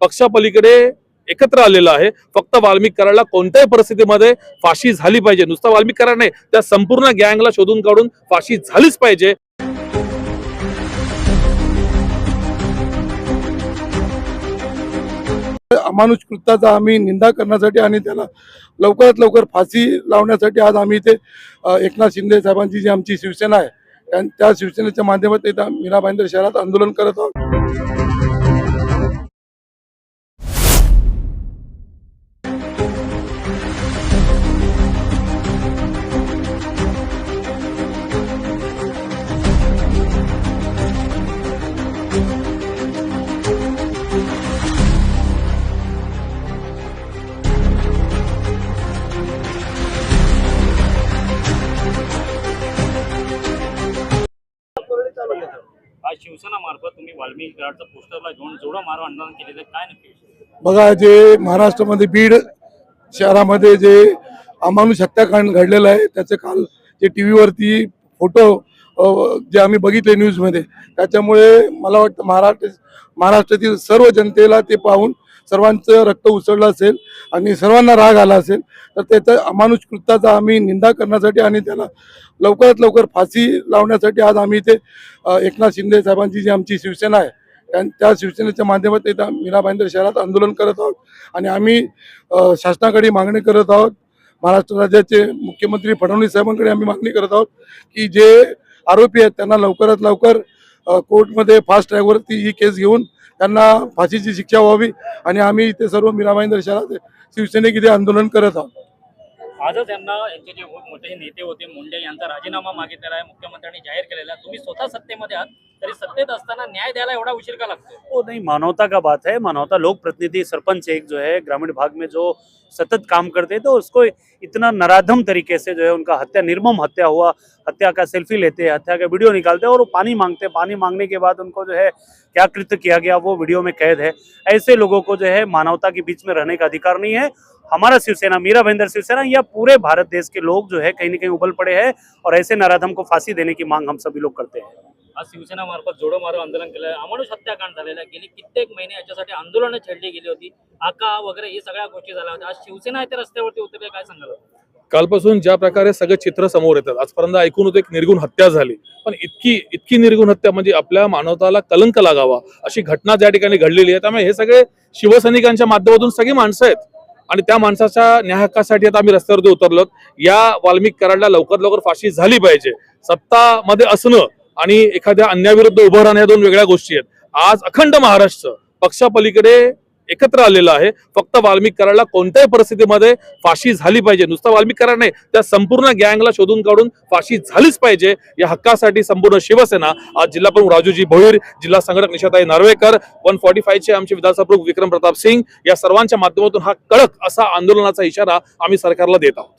पक्षापलीकडे एकत्र आलेलं आहे. फक्त वाल्मिक कराडला कोणत्याही परिस्थितीमध्ये फाशी झाली पाहिजे. नुसता वाल्मिक कराड नाही त्या संपूर्ण गँगला शोधून काढून फाशी झालीच पाहिजे. अमानुष कृत्याचा आम्ही निंदा करण्यासाठी आणि त्याला लवकरात लवकर फाशी लावण्यासाठी आज आम्ही इथे एकनाथ शिंदे साहेबांची जी आमची शिवसेना आहे त्या- त्या शिवसेनेच्या माध्यमातून इथं मीरा भाईंदर शहरात आंदोलन करत आहोत. मार्फत तुम्ही वाल्मिकी कराडचा पोस्टरला घेऊन जोडा मारो आंदोलन केलेलं काय नक्की बघा जे महाराष्ट्रामध्ये बीड शहरामध्ये जे अमानुष हत्याकांड घडलेलं आहे त्याचे काल जे टी व्हीवरती फोटो जे आम्ही बघितले न्यूजमध्ये त्याच्यामुळे मला वाटतं महाराष्ट्र महाराष्ट्रातील सर्व जनतेला ते पाहून सर्वांचं रक्त उसळलं असेल आणि सर्वांना राग आला असेल तर त्याचा अमानुष कृत्याचा आम्ही निंदा करण्यासाठी आणि त्याला लवकरात लवकर फाशी लावण्यासाठी आज आम्ही इथे एकनाथ शिंदे साहेबांची जी आमची शिवसेना आहे त्या त्या शिवसेनेच्या माध्यमातून इथं मीरा भाईंदर शहरात आंदोलन करत आहोत आणि आम्ही शासनाकडे मागणी करत आहोत. महाराष्ट्र राज्याचे मुख्यमंत्री फडणवीस साहेबांकडे आम्ही मागणी करत आहोत की जे आरोपी आहेत त्यांना लवकरात लवकर कोर्टमध्ये फास्ट ट्रॅकवरती ही केस घेऊन त्यांना फाशीची शिक्षा व्हावी आणि आम्ही इथे सर्व मीरा भाईंदर शहरात शिवसेनेक इथे आंदोलन करत आहोत. आजच यांना यांचे जे मोठे नेते होते मुंडे यांचा राजीनामा मागितलेला आहे मुख्यमंत्र्यांनी जाहीर केलेला आहे. तुम्ही स्वतः सत्तेमध्ये आहात? तरी सत्तेत न्याय द्यायला एवढा उशीर का लागतो? वो नहीं, मानवता का बात है? मानवता लोक प्रतिनिधि सरपंच एक जो है, ग्रामीण भाग में जो सतत काम करते हैं तो उसको इतना नराधम तरीके से जो है, उनका हत्या, निर्मम हत्या हुआ, हत्या का सेल्फी लेते हैं, हत्या का वीडियो निकालते हैं और वो पानी मांगते हैं। पानी मांगने के बाद उनको जो है, क्या कृत्य किया गया वो वीडियो में कैद है। ऐसे लोगों को जो है, मानवता के बीच में रहने का अधिकार नहीं है। हमारा शिवसेना, मीरा भाईंदर शिवसेना, या पूरे भारत देश के लोग जो है, कहीं ना कहीं उबल पड़े हैं और ऐसे नराधम को फांसी देने की मांग हम सभी लोग करते हैं। आज शिवसेनामार्फत जोडो मारो आंदोलन केलं अमानुष हत्याकांड झालेलं आहे. गेली कित्येक महिने याच्यासाठी आंदोलनं छेडली गेली होती. आका वगैरे ही सगळ्या गोष्टी झाल्या होत्या. आज शिवसेना आहे ते रस्त्यावरती उतरले काय सांगाल? कालपासून ज्या प्रकारे सगळे चित्र समोर येतात. आजपर्यंत ऐकून होतं एक निर्गुण हत्या झाली. पण इतकी इतकी निर्गुण हत्या म्हणजे आपल्या मानवताला कलंक लागावा अशी घटना ज्या ठिकाणी घडलेली आहे. त्यामुळे हे सगळे शिवसैनिकांच्या माध्यमातून सगळी माणसं आहेत. आणि त्या माणसाच्या न्याय हक्कासाठी आता आम्ही रस्त्यावरती उतरलो या वाल्मिक कराडला लवकर लवकर फाशी झाली पाहिजे. सत्तामध्ये असणं आणि एखाद्या अन्याविरुद्ध उभं राहणं या दोन वेगळ्या गोष्टी आहेत. आज अखंड महाराष्ट्र पक्षापलीकडे एकत्र आलेलं आहे. फक्त वाल्मिक कराडला कोणत्याही परिस्थितीमध्ये फाशी झाली पाहिजे. नुसता वाल्मिक कराड नाही त्या संपूर्ण गँगला शोधून काढून फाशी झालीच पाहिजे. या हक्कासाठी संपूर्ण शिवसेना आज जिल्हा प्रमुख राजूजी भोईर जिल्हा संघटक निशाताई नार्वेकर वन फॉर्टी चे आमचे विधानसभा प्रमुख विक्रम प्रताप सिंग या सर्वांच्या माध्यमातून हा कडक असा आंदोलनाचा इशारा आम्ही सरकारला देत आहोत.